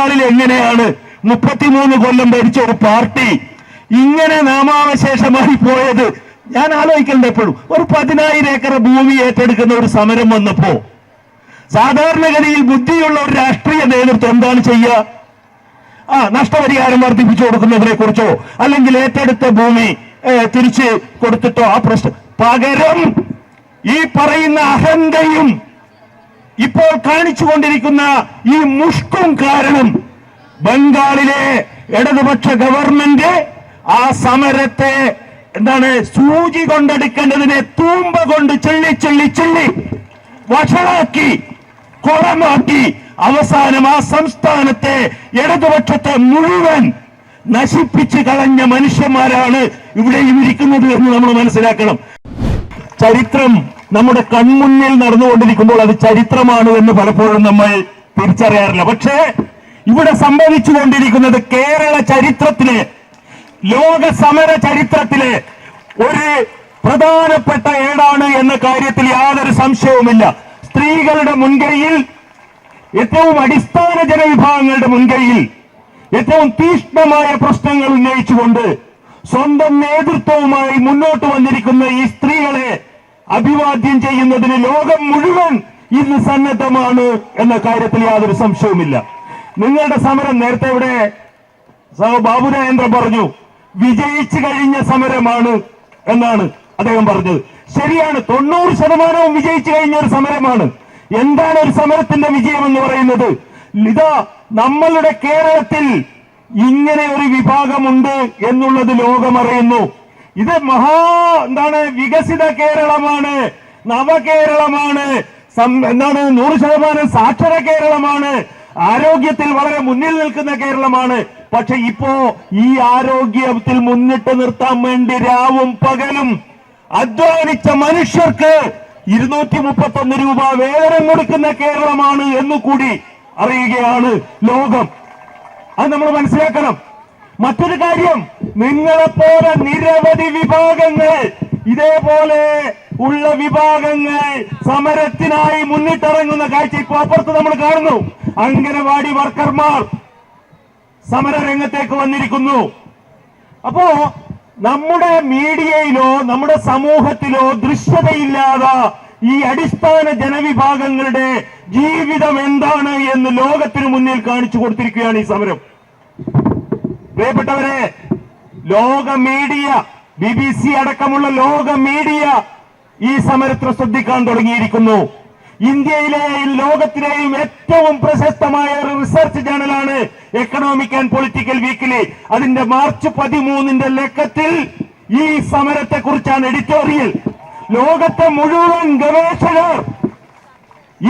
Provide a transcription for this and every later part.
ബംഗാളിൽ എങ്ങനെയാണ് മുപ്പത്തിമൂന്ന് കൊല്ലം ഭരിച്ച ഒരു പാർട്ടി ഇങ്ങനെ നാമാവശേഷമായി പോയത്? ഞാൻ ആലോചിക്കേണ്ട എപ്പോഴും. ഒരു പതിനായിരം ഏക്കർ ഭൂമി ഏറ്റെടുക്കുന്ന ഒരു സമരം വന്നപ്പോ സാധാരണഗതിയിൽ ബുദ്ധിയുള്ള ഒരു രാഷ്ട്രീയ നേതൃത്വം എന്താണ് ചെയ്യുക? ആ നഷ്ടപരിഹാരം വർദ്ധിപ്പിച്ചു കൊടുക്കുന്നതിനെ കുറിച്ചോ അല്ലെങ്കിൽ ഏറ്റെടുത്ത ഭൂമി തിരിച്ച് കൊടുത്തിട്ടോ? ആ പ്രശ്നം. പകരം ഈ പറയുന്ന അഹന്തയും ഇപ്പോൾ കാണിച്ചുകൊണ്ടിരിക്കുന്ന ഈ മുഷ്കും കാരണം ബംഗാളിലെ ഇടതുപക്ഷ ഗവൺമെന്റ് ആ സമരത്തെ എന്താണ് സൂചി കൊണ്ടെടുക്കേണ്ടതിനെ തൂമ്പ കൊണ്ട് ചെള്ളി ചെള്ളി ചെള്ളി വഷളാക്കി കുളമാക്കി അവസാനം ആ സംസ്ഥാനത്തെ ഇടതുപക്ഷത്തെ മുഴുവൻ നശിപ്പിച്ച് കളഞ്ഞ മനുഷ്യന്മാരാണ് ഇവിടെയും ഇരിക്കുന്നത് എന്ന് നമ്മൾ മനസ്സിലാക്കണം. ചരിത്രം നമ്മുടെ കൺമുന്നിൽ നടന്നുകൊണ്ടിരിക്കുമ്പോൾ അത് ചരിത്രമാണ് എന്ന് പലപ്പോഴും നമ്മൾ തിരിച്ചറിയാറില്ല. പക്ഷേ ഇവിടെ സംഭവിച്ചുകൊണ്ടിരിക്കുന്നത് കേരള ചരിത്രത്തിലെ ലോക സമര ചരിത്രത്തിലെ ഒരു പ്രധാനപ്പെട്ട ഏടാണ് എന്ന കാര്യത്തിൽ യാതൊരു സംശയവുമില്ല. സ്ത്രീകളുടെ മുൻകൈയിൽ ഏറ്റവും അടിസ്ഥാന ജനവിഭാഗങ്ങളുടെ മുൻകൈയിൽ ഏറ്റവും തീഷ്ണമായ പ്രശ്നങ്ങൾ ഉന്നയിച്ചുകൊണ്ട് സ്വന്തം നേതൃത്വവുമായി മുന്നോട്ട് വന്നിരിക്കുന്ന ഈ സ്ത്രീകളെ അഭിവാദ്യം ചെയ്യുന്നതിന് ലോകം മുഴുവൻ ഇന്ന് സന്നദ്ധമാണ് എന്ന കാര്യത്തിൽ യാതൊരു സംശയവുമില്ല. നിങ്ങളുടെ സമരം നേരത്തെ ഇവിടെ ബാബു പറഞ്ഞു വിജയിച്ചു കഴിഞ്ഞ സമരമാണ് എന്നാണ് അദ്ദേഹം പറഞ്ഞത്. ശരിയാണ് തൊണ്ണൂറ് ശതമാനവും വിജയിച്ചു കഴിഞ്ഞ ഒരു സമരമാണ്. എന്താണ് ഒരു സമരത്തിന്റെ വിജയം എന്ന് പറയുന്നത്? ഇതാ നമ്മളുടെ കേരളത്തിൽ ഇങ്ങനെ ഒരു വിഭാഗമുണ്ട് എന്നുള്ളത് ലോകമറിയുന്നു. ഇത് മഹാ എന്താണ് വികസിത കേരളമാണ്. നവകേരളമാണ്. എന്താണ് നൂറ് ശതമാനം സാക്ഷര കേരളമാണ്. ആരോഗ്യത്തിൽ വളരെ മുന്നിൽ നിൽക്കുന്ന കേരളമാണ്. പക്ഷെ ഇപ്പോ ഈ ആരോഗ്യത്തിൽ മുന്നിട്ട് നിർത്താൻ വേണ്ടി രാവും പകലും അധ്വാനിച്ച മനുഷ്യർക്ക് ഇരുന്നൂറ്റി മുപ്പത്തൊന്ന് രൂപ വേതനം കൊടുക്കുന്ന കേരളമാണ് എന്ന് കൂടി അറിയുകയാണ് ലോകം. അത് നമ്മൾ മനസ്സിലാക്കണം. മറ്റൊരു കാര്യം നിങ്ങളെപ്പോലെ നിരവധി വിഭാഗങ്ങൾ ഇതേപോലെ ഉള്ള വിഭാഗങ്ങൾ സമരത്തിനായി മുന്നിട്ടിറങ്ങുന്ന കാഴ്ച ഇപ്പോൾ അപ്പുറത്ത് നമ്മൾ കാണുന്നു. അംഗനവാടി വർക്കർമാർ സമര രംഗത്തേക്ക് വന്നിരിക്കുന്നു. അപ്പോ നമ്മുടെ മീഡിയയിലോ നമ്മുടെ സമൂഹത്തിലോ ദൃശ്യതയില്ലാതെ ഈ അടിസ്ഥാന ജനവിഭാഗങ്ങളുടെ ജീവിതം എന്താണ് എന്ന് ലോകത്തിന് മുന്നിൽ കാണിച്ചു കൊടുത്തിരിക്കുകയാണ് ഈ സമരം. പ്രിയപ്പെട്ടവരെ ലോക മീഡിയ ബി ബി സി അടക്കമുള്ള ലോക മീഡിയ ഈ സമരത്തെ ശ്രദ്ധിക്കാൻ തുടങ്ങിയിരിക്കുന്നു. ഇന്ത്യയിലെയും ലോകത്തിലെയും ഏറ്റവും പ്രശസ്തമായ ഒരു റിസർച്ച് ജേണലാണ് എക്കണോമിക് ആൻഡ് പൊളിറ്റിക്കൽ വീക്കിലി അതിന്റെ മാർച്ച് പതിമൂന്നിന്റെ ലക്കത്തിൽ ഈ സമരത്തെ കുറിച്ചാണ് എഡിറ്റോറിയൽ ലോകത്തെ മുഴുവൻ ഗവേഷകർ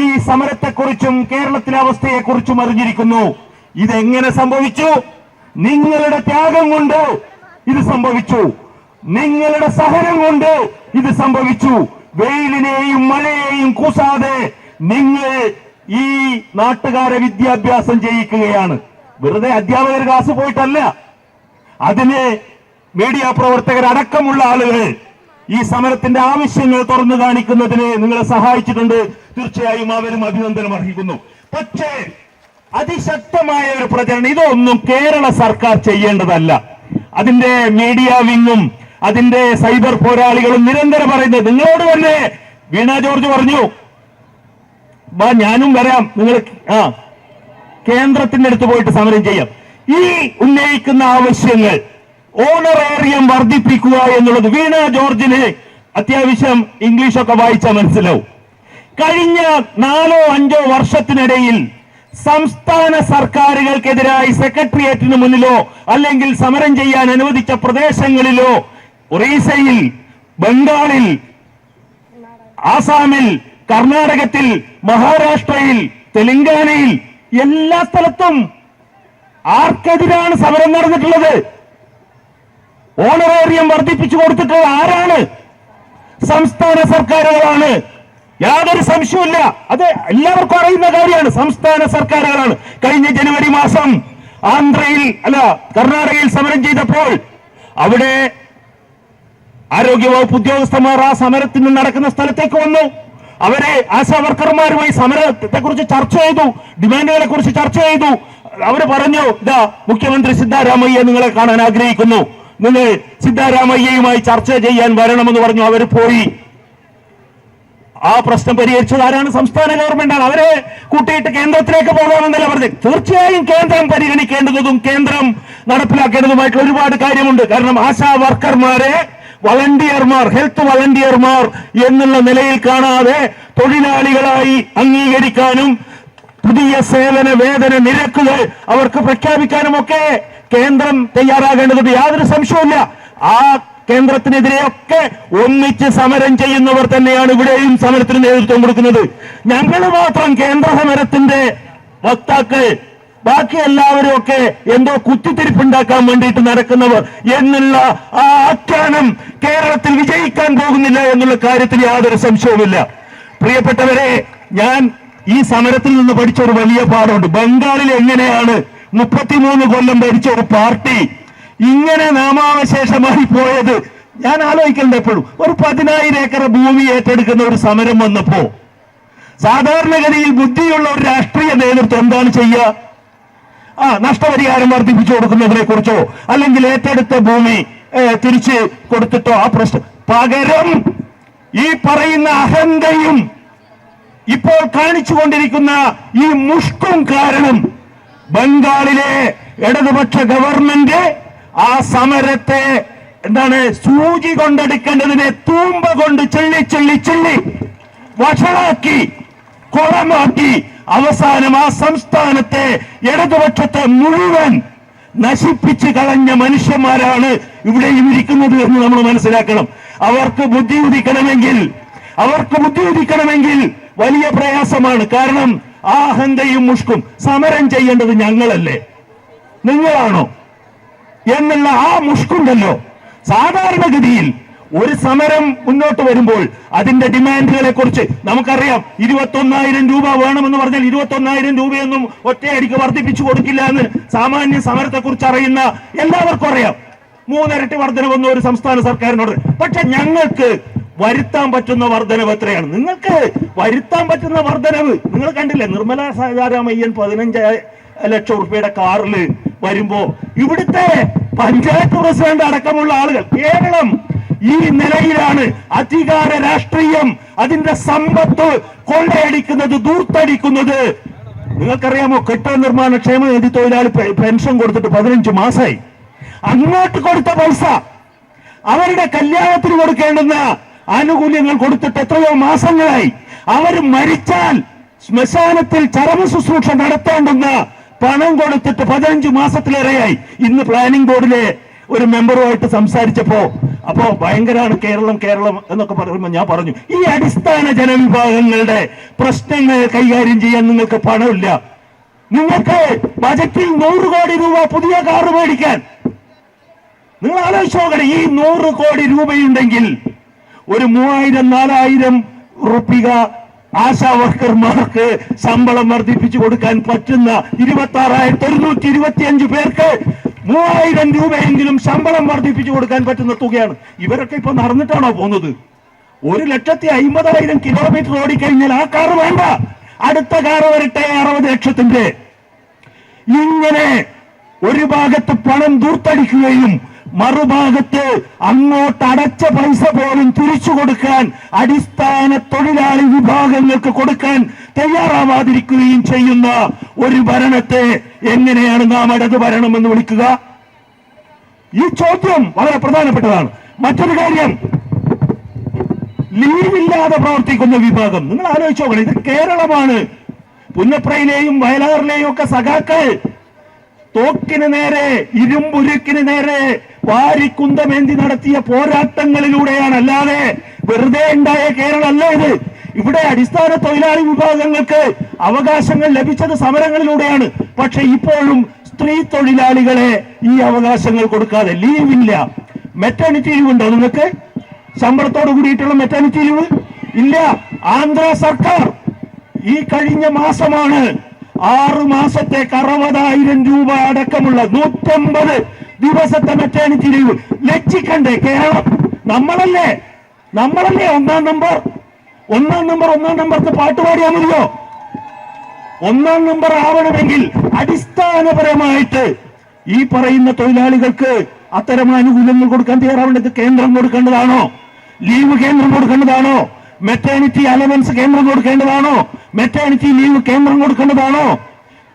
ഈ സമരത്തെക്കുറിച്ചും കേരളത്തിലെ അവസ്ഥയെക്കുറിച്ചും അറിഞ്ഞിരിക്കുന്നു. ഇതെങ്ങനെ സംഭവിച്ചു? നിങ്ങളുടെ ത്യാഗം കൊണ്ട് ഇത് സംഭവിച്ചു. നിങ്ങളുടെ സഹനം കൊണ്ട് ഇത് സംഭവിച്ചു. വെയിലിനെയും മഴയെയും കൂസാതെ നിങ്ങൾ ഈ നാട്ടുകാരെ വിദ്യാഭ്യാസം ചെയ്യിക്കുകയാണ്. വെറുതെ അധ്യാപകർ ക്ലാസ് പോയിട്ടല്ല. അതിന് മീഡിയ പ്രവർത്തകർ അടക്കമുള്ള ആളുകൾ ഈ സമരത്തിന്റെ ആവശ്യങ്ങൾ തുറന്നു കാണിക്കുന്നതിന് നിങ്ങളെ സഹായിച്ചിട്ടുണ്ട്. തീർച്ചയായും അവരും അഭിനന്ദനം അർഹിക്കുന്നു. പക്ഷേ അതിശക്തമായ ഒരു പ്രചരണം ഇതൊന്നും കേരള സർക്കാർ ചെയ്യേണ്ടതല്ല. അതിന്റെ മീഡിയ വിങ്ങും അതിന്റെ സൈബർ പോരാളികളും നിരന്തരം പറയുന്നത് നിങ്ങളോട് തന്നെ വീണ ജോർജ് പറഞ്ഞു. വാ ഞാനും വരാം. നിങ്ങൾ ആ കേന്ദ്രത്തിന്റെ അടുത്ത് പോയിട്ട് സമരം ചെയ്യാം. ഈ ഉന്നയിക്കുന്ന ആവശ്യങ്ങൾ ഓണറേറിയം വർദ്ധിപ്പിക്കുക എന്നുള്ളത് വീണ ജോർജിന് അത്യാവശ്യം ഇംഗ്ലീഷൊക്കെ വായിച്ചാൽ മനസ്സിലാവും. കഴിഞ്ഞ നാലോ അഞ്ചോ വർഷത്തിനിടയിൽ സംസ്ഥാന സർക്കാരുകൾക്കെതിരായി സെക്രട്ടേറിയറ്റിന് മുന്നിലോ അല്ലെങ്കിൽ സമരം ചെയ്യാൻ അനുവദിച്ച പ്രദേശങ്ങളിലോ ഒറീസയിൽ ബംഗാളിൽ ആസാമിൽ കർണാടകത്തിൽ മഹാരാഷ്ട്രയിൽ തെലങ്കാനയിൽ എല്ലാ സ്ഥലത്തും ആർക്കെതിരാണ് സമരം നടന്നിട്ടുള്ളത്? ഓണറേറിയം വർദ്ധിപ്പിച്ചു കൊടുത്തിട്ടുള്ളത് ആരാണ്? സംസ്ഥാന സർക്കാരുകളാണ്. യാതൊരു സംശയവുമില്ല. അത് എല്ലാവർക്കും അറിയുന്ന കാര്യമാണ്. സംസ്ഥാന സർക്കാരുകളാണ്. കഴിഞ്ഞ ജനുവരി മാസം ആന്ധ്രയിൽ അല്ല കർണാടകയിൽ സമരം ചെയ്തപ്പോൾ അവിടെ ആരോഗ്യവകുപ്പ് ഉദ്യോഗസ്ഥന്മാർ ആ സമരത്തിന് നടക്കുന്ന സ്ഥലത്തേക്ക് വന്നു. അവരെ ആശാ വർക്കർമാരുമായി സമരത്തെ കുറിച്ച് ചർച്ച ചെയ്തു. ഡിമാൻഡുകളെ കുറിച്ച് ചർച്ച ചെയ്തു. അവർ പറഞ്ഞു ഇതാ മുഖ്യമന്ത്രി സിദ്ധാരാമയ്യ നിങ്ങളെ കാണാൻ ആഗ്രഹിക്കുന്നു. നിങ്ങൾ സിദ്ധാരാമയ്യയുമായി ചർച്ച ചെയ്യാൻ വരണമെന്ന് പറഞ്ഞു. അവർ പോയി. ആ പ്രശ്നം പരിഹരിച്ചത് ആരാണ്? സംസ്ഥാന ഗവൺമെന്റാണ് അവരെ കൂട്ടിയിട്ട് കേന്ദ്രത്തിലേക്ക് പോകാമെന്നല്ല പറഞ്ഞത്. തീർച്ചയായും കേന്ദ്രം പരിഗണിക്കേണ്ടതും കേന്ദ്രം നടപ്പിലാക്കേണ്ടതുമായിട്ടുള്ള ഒരുപാട് കാര്യമുണ്ട്. കാരണം ആശാ വർക്കർമാരെ വളണ്ടിയർമാർ ഹെൽത്ത് വളണ്ടിയർമാർ എന്നുള്ള നിലയിൽ കാണാതെ തൊഴിലാളികളായി അംഗീകരിക്കാനും പുതിയ സേവന വേതന നിരക്കുകൾ അവർക്ക് പ്രഖ്യാപിക്കാനും ഒക്കെ കേന്ദ്രം തയ്യാറാകേണ്ടതുണ്ട്. യാതൊരു സംശയവുമില്ല. ആ കേന്ദ്രത്തിനെതിരെയൊക്കെ ഒന്നിച്ച് സമരം ചെയ്യുന്നവർ തന്നെയാണ് ഇവിടെയും സമരത്തിന് നേതൃത്വം കൊടുക്കുന്നത്. ഞങ്ങൾ മാത്രം കേന്ദ്ര സമരത്തിന്റെ വക്താക്കൾ. ബാക്കി എല്ലാവരും ഒക്കെ എന്തോ കുത്തിത്തിരിപ്പുണ്ടാക്കാൻ വേണ്ടിയിട്ട് നടക്കുന്നവർ. എന്നുള്ള ആ ആഖ്യാനം കേരളത്തിൽ വിജയിക്കാൻ പോകുന്നില്ല എന്നുള്ള കാര്യത്തിൽ യാതൊരു സംശയവുമില്ല. പ്രിയപ്പെട്ടവരെ ഞാൻ ഈ സമരത്തിൽ നിന്ന് പഠിച്ച ഒരു വലിയ പാഠമുണ്ട്. ബംഗാളിൽ എങ്ങനെയാണ് മുപ്പത്തിമൂന്ന് കൊല്ലം ഭരിച്ച ഒരു പാർട്ടി ഇങ്ങനെ നാമാവശേഷമായി പോയത് ഞാൻ ആലോചിക്കേണ്ട എപ്പോഴും. ഒരു പതിനായിരം ഏക്കർ ഭൂമി ഏറ്റെടുക്കുന്ന ഒരു സമരം വന്നപ്പോ സാധാരണഗതിയിൽ ബുദ്ധിയുള്ള ഒരു രാഷ്ട്രീയ നേതൃത്വം എന്താണ് ചെയ്യുക? ആ നഷ്ടപരിഹാരം വർദ്ധിപ്പിച്ചു കൊടുക്കുന്നതിനെ കുറിച്ചോ അല്ലെങ്കിൽ ഏറ്റെടുത്ത ഭൂമി തിരിച്ച് കൊടുത്തിട്ടോ? ആ പ്രശ്നം. പകരം ഈ പറയുന്ന അഹന്തയും ഇപ്പോൾ കാണിച്ചുകൊണ്ടിരിക്കുന്ന ഈ മുഷ്കും കാരണം ബംഗാളിലെ ഇടതുപക്ഷ ഗവൺമെന്റ് ആ സമരത്തെ എന്താണ് സൂചി കൊണ്ടെടുക്കേണ്ടതിനെ തൂമ്പ കൊണ്ട് ചെള്ളി ചെള്ളി ചെള്ളി വഷളാക്കി കുളമാക്കി അവസാനം ആ സംസ്ഥാനത്തെ ഇടതുപക്ഷത്തെ മുഴുവൻ നശിപ്പിച്ച് കളഞ്ഞ മനുഷ്യന്മാരാണ് ഇവിടെയും ഇരിക്കുന്നത് എന്ന് നമ്മൾ മനസ്സിലാക്കണം. അവർക്ക് ബുദ്ധി ഉദിക്കണമെങ്കിൽ അവർക്ക് ബുദ്ധി ഉദിക്കണമെങ്കിൽ വലിയ പ്രയാസമാണ്. കാരണം ആ ഹന്തയും മുഷ്കും സമരം ചെയ്യേണ്ടത് ഞങ്ങളല്ലേ? നിങ്ങളാണോ? എന്നുള്ള ആ മുഷ്കുണ്ടല്ലോ. സാധാരണഗതിയിൽ ഒരു സമരം മുന്നോട്ട് വരുമ്പോൾ അതിന്റെ ഡിമാൻഡുകളെ കുറിച്ച് നമുക്കറിയാം. ഇരുപത്തി ഒന്നായിരം രൂപ വേണമെന്ന് പറഞ്ഞാൽ ഇരുപത്തി ഒന്നായിരം രൂപയൊന്നും ഒറ്റയടിക്ക് വർദ്ധിപ്പിച്ചു കൊടുക്കില്ല എന്ന് സാമാന്യ സമരത്തെ കുറിച്ച് അറിയുന്ന എല്ലാവർക്കും അറിയാം. മൂന്നിരട്ടി വർധനവെന്ന് ഒരു സംസ്ഥാന സർക്കാരിനോട്. പക്ഷെ ഞങ്ങൾക്ക് വരുത്താൻ പറ്റുന്ന വർധനവ് എത്രയാണ്? നിങ്ങൾക്ക് വരുത്താൻ പറ്റുന്ന വർധനവ് നിങ്ങൾ കണ്ടില്ലേ? നിർമ്മല സീതാരാമയ്യൻ പതിനഞ്ച് ലക്ഷം റുപ്യയുടെ കാറിൽ വരുമ്പോ ഇവിടുത്തെ പഞ്ചായത്ത് പ്രസിഡന്റ് അടക്കമുള്ള ആളുകൾ കേരളം ഈ നിലയിലാണ് അധികാര രാഷ്ട്രീയം അതിന്റെ സമ്പത്ത് കൊള്ളയടിക്കുന്നത് ദൂർത്തടിക്കുന്നത്. നിങ്ങൾക്കറിയാമോ കെട്ടിട നിർമ്മാണ ക്ഷേമ നിധി തൊഴിലാളി പെൻഷൻ കൊടുത്തിട്ട് പതിനഞ്ച് മാസമായി അങ്ങോട്ട് കൊടുത്ത പൈസ അവരുടെ കല്യാണത്തിന് കൊടുക്കേണ്ടുന്ന ആനുകൂല്യങ്ങൾ കൊടുത്തിട്ട് എത്രയോ മാസങ്ങളായി. അവർ മരിച്ചാൽ ശ്മശാനത്തിൽ ചരമ ശുശ്രൂഷ നടത്തേണ്ടുന്ന പണം കൊടുത്തിട്ട് പതിനഞ്ച് മാസത്തിലേറെയായി. ഇന്ന് പ്ലാനിംഗ് ബോർഡിലെ ഒരു മെമ്പറുമായിട്ട് സംസാരിച്ചപ്പോ അപ്പോ ഭയങ്കരാണ് കേരളം കേരളം എന്നൊക്കെ പറയുമ്പോൾ ഞാൻ പറഞ്ഞു ഈ അടിസ്ഥാന ജനവിഭാഗങ്ങളുടെ പ്രശ്നങ്ങൾ കൈകാര്യം ചെയ്യാൻ നിങ്ങൾക്ക് പണമില്ല. നിങ്ങൾക്ക് ബജറ്റിൽ നൂറ് കോടി രൂപ പുതിയ കാറ് മേടിക്കാൻ. നിങ്ങൾ ആലോചിച്ച് നോക്കണം ഈ നൂറ് കോടി രൂപയുണ്ടെങ്കിൽ ഒരു മൂവായിരം നാലായിരം റുപ്പിക ആശാ വർക്കർമാർക്ക് ശമ്പളം വർദ്ധിപ്പിച്ചു കൊടുക്കാൻ പറ്റുന്ന ഇരുപത്തി ആറായിരത്തി ഒരുന്നൂറ്റി ഇരുപത്തി അഞ്ച് പേർക്ക് മൂവായിരം രൂപയെങ്കിലും ശമ്പളം വർദ്ധിപ്പിച്ചു കൊടുക്കാൻ പറ്റുന്ന തുകയാണ്. ഇവരൊക്കെ ഇപ്പൊ നടന്നിട്ടാണോ പോകുന്നത്? ഒരു ലക്ഷത്തി അമ്പതായിരം കിലോമീറ്റർ ഓടിക്കഴിഞ്ഞാൽ ആ കാറ് വേണ്ട. അടുത്ത കാറ് വരട്ടെ അറുപത് ലക്ഷത്തിന്റെ. ഇങ്ങനെ ഒരു ഭാഗത്ത് പണം ദൂർത്തടിക്കുകയും മറുഭാഗത്ത് അങ്ങോട്ട് അടച്ച പൈസ പോലും തിരിച്ചു കൊടുക്കാൻ അടിസ്ഥാന തൊഴിലാളി വിഭാഗങ്ങൾക്ക് കൊടുക്കാൻ തയ്യാറാവാതിരിക്കുകയും ചെയ്യുന്ന ഒരു ഭരണത്തെ എങ്ങനെയാണ് നാം ഇടത് ഭരണം എന്ന് വിളിക്കുക? ഈ ചോദ്യം വളരെ പ്രധാനപ്പെട്ടതാണ്. മറ്റൊരു കാര്യം ലീവില്ലാതെ പ്രവർത്തിക്കുന്ന വിഭാഗം. നിങ്ങൾ ആലോചിച്ച് നോക്കണം ഇത് കേരളമാണ്. പുന്നപ്രയിലെയും വയലാറിലെയും ഒക്കെ സഖാക്കൾ തോക്കിന് നേരെ ഇരുമ്പുരുക്കിന് നേരെ വാരിക്കുന്തമേന്തി നടത്തിയ പോരാട്ടങ്ങളിലൂടെയാണ്. അല്ലാതെ വെറുതെ ഉണ്ടായ കേരളമല്ല ഇത്. ഇവിടെ അടിസ്ഥാന തൊഴിലാളി വിഭാഗങ്ങൾക്ക് അവകാശങ്ങൾ ലഭിച്ചത് സമരങ്ങളിലൂടെയാണ്. പക്ഷെ ഇപ്പോഴും സ്ത്രീ തൊഴിലാളികളെ ഈ അവകാശങ്ങൾ കൊടുക്കാതെ ലീവില്ല മെറ്റേണിറ്റി ലീവ് ഉണ്ടോ നിങ്ങൾക്ക് ശമ്പളത്തോട് കൂടിയിട്ടുള്ള മെറ്റേണിറ്റി ലീവ് ഇല്ല. ആന്ധ്ര സർക്കാർ ഈ കഴിഞ്ഞ മാസമാണ് ആറു മാസത്തേക്ക് അറുപതായിരം രൂപ അടക്കമുള്ള നൂറ്റമ്പത് ദിവസത്തെ മെറ്റേണിറ്റി ലീവ് ലജ്ജിക്കണ്ടേ കേരളം. നമ്മളല്ലേ നമ്മളല്ലേ ഒന്നാം നമ്പർ? ഒന്നാം നമ്പർ ഒന്നാം നമ്പർക്ക് പാട്ട് പാടിയാൽ മതിയോ? ഒന്നാം നമ്പർ ആവണമെങ്കിൽ അടിസ്ഥാനപരമായിട്ട് ഈ പറയുന്ന തൊഴിലാളികൾക്ക് അത്തരം ആനുകൂല്യങ്ങൾ കൊടുക്കാൻ തയ്യാറാവേണ്ടത് കേന്ദ്രം കൊടുക്കേണ്ടതാണോ? ലീവ് കേന്ദ്രം കൊടുക്കേണ്ടതാണോ? മെറ്റേണിറ്റി അലവൻസ് കേന്ദ്രം കൊടുക്കേണ്ടതാണോ? മെറ്റേണിറ്റി ലീവ് കേന്ദ്രം കൊടുക്കേണ്ടതാണോ?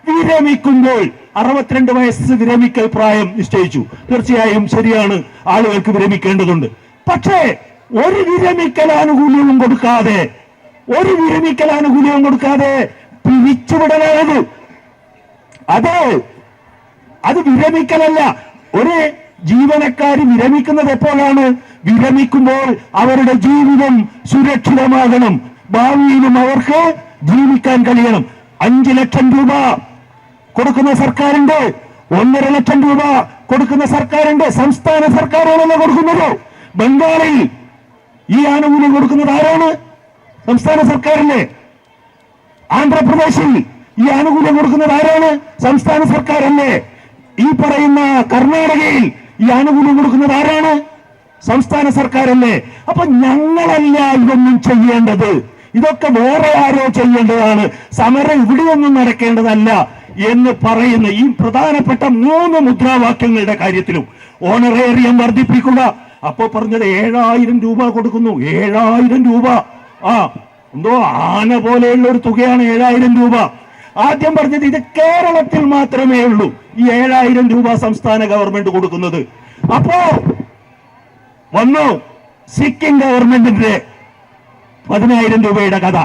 വിരമിക്കുമ്പോൾ അറുപത്തിരണ്ട് വയസ്സ് വിരമിക്കൽ പ്രായം നിശ്ചയിച്ചു. തീർച്ചയായും ശരിയാണ്. ആളുകൾക്ക് വിരമിക്കേണ്ടതുണ്ട്. പക്ഷേ ഒരു വിരമിക്കൽ ആനുകൂല്യവും കൊടുക്കാതെ ഒരു വിരമിക്കൽ ആനുകൂല്യവും കൊടുക്കാതെ പിരിച്ചുവിടലായത് അത് അത് വിരമിക്കലല്ല. ഒരു ജീവനക്കാർ വിരമിക്കുന്നത് എപ്പോഴാണ്? വിരമിക്കുമ്പോൾ അവരുടെ ജീവിതം സുരക്ഷിതമാകണം. ഭാവിയിലും അവർക്ക് ജീവിക്കാൻ കഴിയണം. അഞ്ചു ലക്ഷം രൂപ കൊടുക്കുന്ന സർക്കാരുണ്ട് ഒന്നര ലക്ഷം രൂപ കൊടുക്കുന്ന സർക്കാരുണ്ട് സംസ്ഥാന സർക്കാരാണല്ലോ കൊടുക്കുന്നത്. ബംഗാളിൽ ഈ ആനുകൂല്യം കൊടുക്കുന്നത് ആരാണ്? സംസ്ഥാന സർക്കാരല്ലേ ആന്ധ്രാപ്രദേശിൽ ഈ ആനുകൂല്യം കൊടുക്കുന്നത് ആരാണ്? സംസ്ഥാന സർക്കാരല്ലേ. ഈ പറയുന്ന കർണാടകയിൽ ഈ ആനുകൂല്യം കൊടുക്കുന്നത് ആരാണ്? സംസ്ഥാന സർക്കാരല്ലേ. അപ്പൊ ഞങ്ങളല്ല ഇതൊന്നും ചെയ്യേണ്ടത് ഇതൊക്കെ വേറെ ആരോ ചെയ്യേണ്ടതാണ്. സമരം ഇവിടെയൊന്നും നടക്കേണ്ടതല്ല. എന്ന് പറയുന്ന ഈ പ്രധാനപ്പെട്ട മൂന്ന് മുദ്രാവാക്യങ്ങളുടെ കാര്യത്തിലും ഓണറേറിയം വർദ്ധിപ്പിക്കുക. അപ്പോ പറഞ്ഞത് ഏഴായിരം രൂപ കൊടുക്കുന്നു. ഏഴായിരം രൂപ. ആ എന്തോ ആന പോലെയുള്ള ഒരു തുകയാണ് ഏഴായിരം രൂപ. ആദ്യം പറഞ്ഞത് ഇത് കേരളത്തിൽ മാത്രമേ ഉള്ളൂ. ഈ ഏഴായിരം രൂപ സംസ്ഥാന ഗവൺമെന്റ് കൊടുക്കുന്നത്. അപ്പോ വന്നു സിക്കിം ഗവൺമെന്റിന്റെ പതിനായിരം രൂപയുടെ കഥ.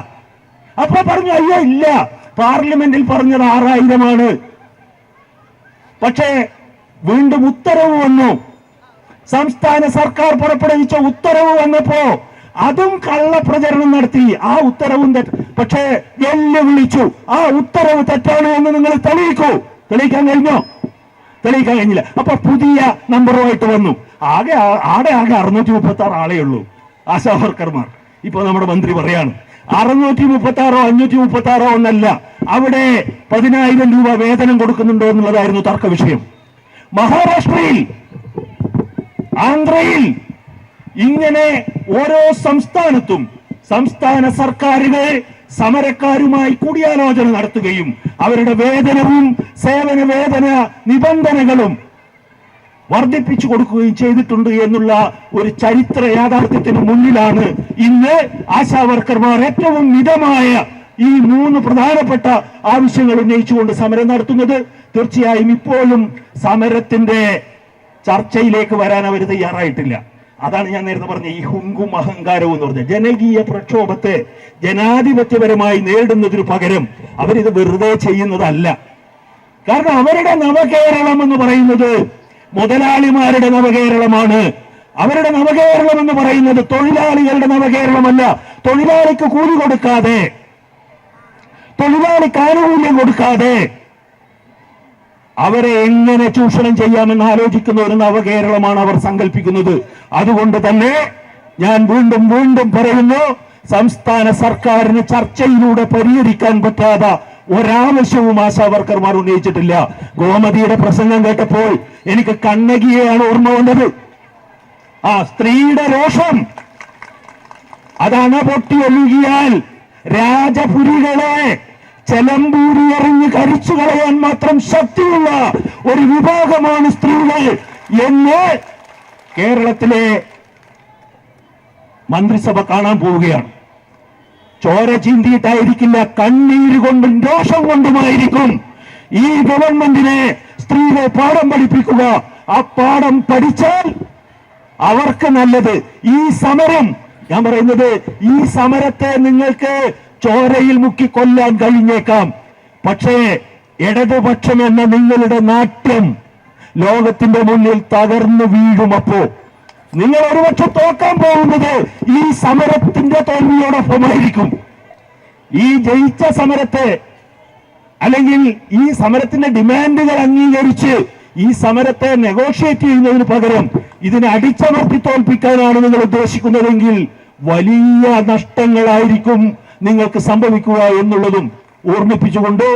അപ്പൊ പറഞ്ഞു അയ്യോ ഇല്ല. പാർലമെന്റിൽ പറഞ്ഞത് ആറായിരമാണ്. പക്ഷേ വീണ്ടും ഉത്തരവ് വന്നു. സംസ്ഥാന സർക്കാർ പുറപ്പെടുവിച്ച ഉത്തരവ് വന്നപ്പോ അതും കള്ളപ്രചരണം നടത്തി. ആ ഉത്തരവും പക്ഷേ വെല്ലുവിളിച്ചു. ആ ഉത്തരവ് തെറ്റാണ് എന്ന് നിങ്ങൾ തെളിയിക്കൂ. തെളിയിക്കാൻ കഴിഞ്ഞോ? തെളിയിക്കാൻ കഴിഞ്ഞില്ല. അപ്പൊ പുതിയ നമ്പറുമായിട്ട് വന്നു. ആകെ ആടെ ആകെ അറുന്നൂറ്റി മുപ്പത്തി ആറ് ആളേ ഉള്ളൂ. ആശാ വർക്കർമാർ. ഇപ്പൊ നമ്മുടെ മന്ത്രി പറയാണ് അറുന്നൂറ്റി മുപ്പത്തി ആറോ അഞ്ഞൂറ്റി മുപ്പത്തി ആറോ ഒന്നല്ല. അവിടെ പതിനായിരം രൂപ വേതനം കൊടുക്കുന്നുണ്ടോ എന്നുള്ളതായിരുന്നു തർക്ക വിഷയം. മഹാരാഷ്ട്രയിൽ ആന്ധ്രയിൽ ഇങ്ങനെ ഓരോ സംസ്ഥാനത്തും സംസ്ഥാന സർക്കാരുകൾ സമരക്കാരുമായി കൂടിയാലോചന നടത്തുകയും അവരുടെ വേതനവും സേവന വേതന നിബന്ധനകളും വർദ്ധിപ്പിച്ചു കൊടുക്കുകയും ചെയ്തിട്ടുണ്ട് എന്നുള്ള ഒരു ചരിത്ര യാഥാർത്ഥ്യത്തിന് മുന്നിലാണ് ഇന്ന് ആശാ വർക്കർമാർ ഏറ്റവും മിതമായ ഈ മൂന്ന് പ്രധാനപ്പെട്ട ആവശ്യങ്ങൾ ഉന്നയിച്ചുകൊണ്ട് സമരം നടത്തുന്നത് തീർച്ചയായും ഇപ്പോഴും സമരത്തിന്റെ ചർച്ചയിലേക്ക് വരാൻ അവർ തയ്യാറായിട്ടില്ല. അതാണ് ഞാൻ നേരത്തെ പറഞ്ഞ ഈ ഹുങ്കും അഹങ്കാരവും എന്ന് പറഞ്ഞ ജനകീയ പ്രക്ഷോഭത്തെ ജനാധിപത്യപരമായി നേരിടുന്നതിനു പകരം അവരിത് വെറുതെ ചെയ്യുന്നതല്ല. കാരണം അവരുടെ നവകേരളം എന്ന് പറയുന്നത് മുതലാളിമാരുടെ നവകേരളമാണ്. അവരുടെ നവകേരളം എന്ന് പറയുന്നത് തൊഴിലാളികളുടെ നവകേരളമല്ല. തൊഴിലാളിക്ക് കൂലി കൊടുക്കാതെ തൊഴിലാളിക്ക് ആനുകൂല്യം കൊടുക്കാതെ അവരെ എങ്ങനെ ചൂഷണം ചെയ്യാമെന്ന് ആലോചിക്കുന്ന ഒരു നവകേരളമാണ് അവർ സങ്കല്പിക്കുന്നത് അതുകൊണ്ട് തന്നെ ഞാൻ വീണ്ടും വീണ്ടും പറയുന്നു സംസ്ഥാന സർക്കാരിന് ചർച്ചയിലൂടെ പരിഹരിക്കാൻ പറ്റാത്ത ഒരാവശ്യവും ആശാ വർക്കർമാർ ഉന്നയിച്ചിട്ടില്ല. ഗോമതിയുടെ പ്രസംഗം കേട്ടപ്പോൾ എനിക്ക് കണ്ണകിയെയാണ് ഓർമ്മ വന്നത്. ആ സ്ത്രീയുടെ രോഷം. അതണ പൊട്ടി ഒഴുകിയാൽ രാജപുരികളെ ചെലമ്പൂരി എറിഞ്ഞ് കരിച്ചു കളയാൻ മാത്രം ശക്തിയുള്ള ഒരു വിഭാഗമാണ് സ്ത്രീകൾ എന്ന് കേരളത്തിലെ മന്ത്രിസഭ കാണാൻ പോവുകയാണ്. ചോര ചിന്തിയിട്ടായിരിക്കില്ല കണ്ണീര് കൊണ്ടും രോഷം കൊണ്ടുമായിരിക്കും. ഈ ഗവൺമെന്റിനെ സ്ത്രീകളെ പാഠം പഠിപ്പിക്കുക. ആ പാഠം പഠിച്ചാൽ അവർക്ക് നല്ലത്. ഈ സമരം ഞാൻ പറയുന്നത് ഈ സമരത്തെ നിങ്ങൾക്ക് ചോരയിൽ മുക്കി കൊല്ലാൻ കഴിഞ്ഞേക്കാം. പക്ഷേ ഇടതുപക്ഷം എന്ന നിങ്ങളുടെ നാട്യം ലോകത്തിന്റെ മുന്നിൽ തകർന്നു വീഴുമപ്പോ നിങ്ങൾ ഒരുപക്ഷെ തോക്കാൻ പോകുന്നത് ഈ സമരത്തിന്റെ തോൽവിയോടൊപ്പമായിരിക്കും. ഈ ജയിച്ച സമരത്തെ അല്ലെങ്കിൽ ഈ സമരത്തിന്റെ ഡിമാൻഡുകൾ അംഗീകരിച്ച് ഈ സമരത്തെ നെഗോഷിയേറ്റ് ചെയ്യുന്നതിന് പകരം ഇതിനെ അടിച്ചമർത്തി തോൽപ്പിക്കാനാണ് നിങ്ങൾ ഉദ്ദേശിക്കുന്നതെങ്കിൽ വലിയ നഷ്ടങ്ങളായിരിക്കും നിങ്ങൾക്ക് സംഭവിക്കുക എന്നുള്ളതും ഓർമ്മിപ്പിച്ചുകൊണ്ട്